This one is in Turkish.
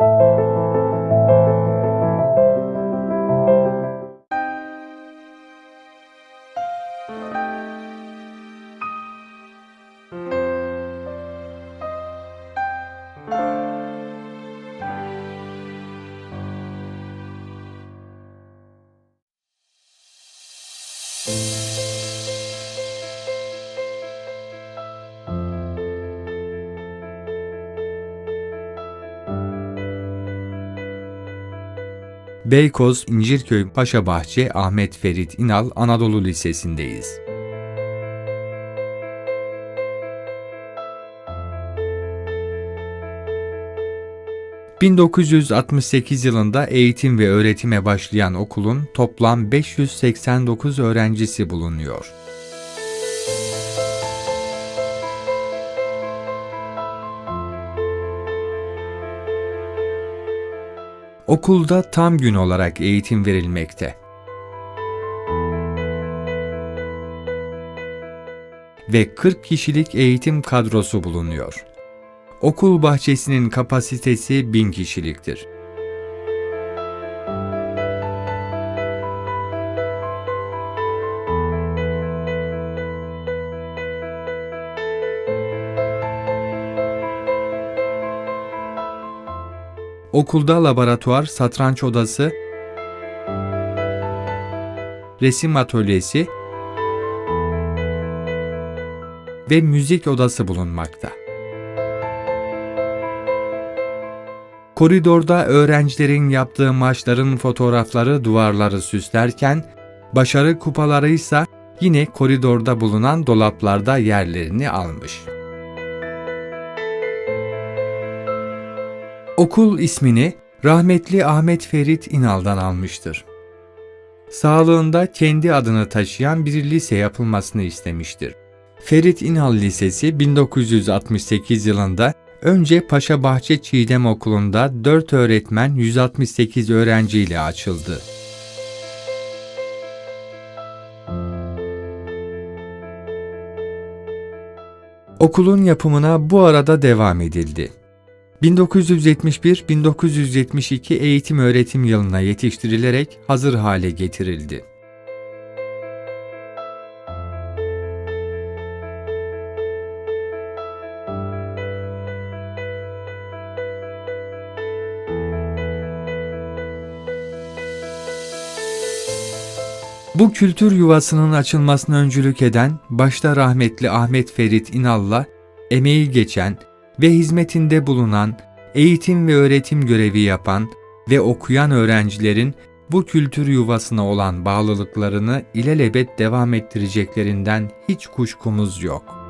thank you Beykoz İncirköy Paşabahçe Ahmet Ferit İnal Anadolu Lisesi'ndeyiz. ...1968 yılında eğitim ve öğretime başlayan okulun toplam 589 öğrencisi bulunuyor. Okulda tam gün olarak eğitim verilmekte. Ve 40 kişilik eğitim kadrosu bulunuyor. Okul bahçesinin kapasitesi 1000 kişiliktir. Okulda laboratuvar, satranç odası, resim atölyesi ve müzik odası bulunmakta. Koridorda öğrencilerin yaptığı maçların fotoğrafları duvarları süslerken, başarı kupaları ise yine koridorda bulunan dolaplarda yerlerini almış. Okul ismini rahmetli Ahmet Ferit İnal'dan almıştır. Sağlığında kendi adını taşıyan bir lise yapılmasını istemiştir. Ferit İnal Lisesi 1968 yılında önce Paşabahçe Çiğdem Okulu'nda 4 öğretmen 168 öğrenciyle açıldı. Okulun yapımına bu arada devam edildi. 1971-1972 eğitim öğretim yılına yetiştirilerek hazır hale getirildi. Bu kültür yuvasının açılmasına öncülük eden başta rahmetli Ahmet Ferit İnal'la emeği geçen ve hizmetinde bulunan, eğitim ve öğretim görevi yapan ve okuyan öğrencilerin bu kültür yuvasına olan bağlılıklarını ilelebet devam ettireceklerinden hiç kuşkumuz yok.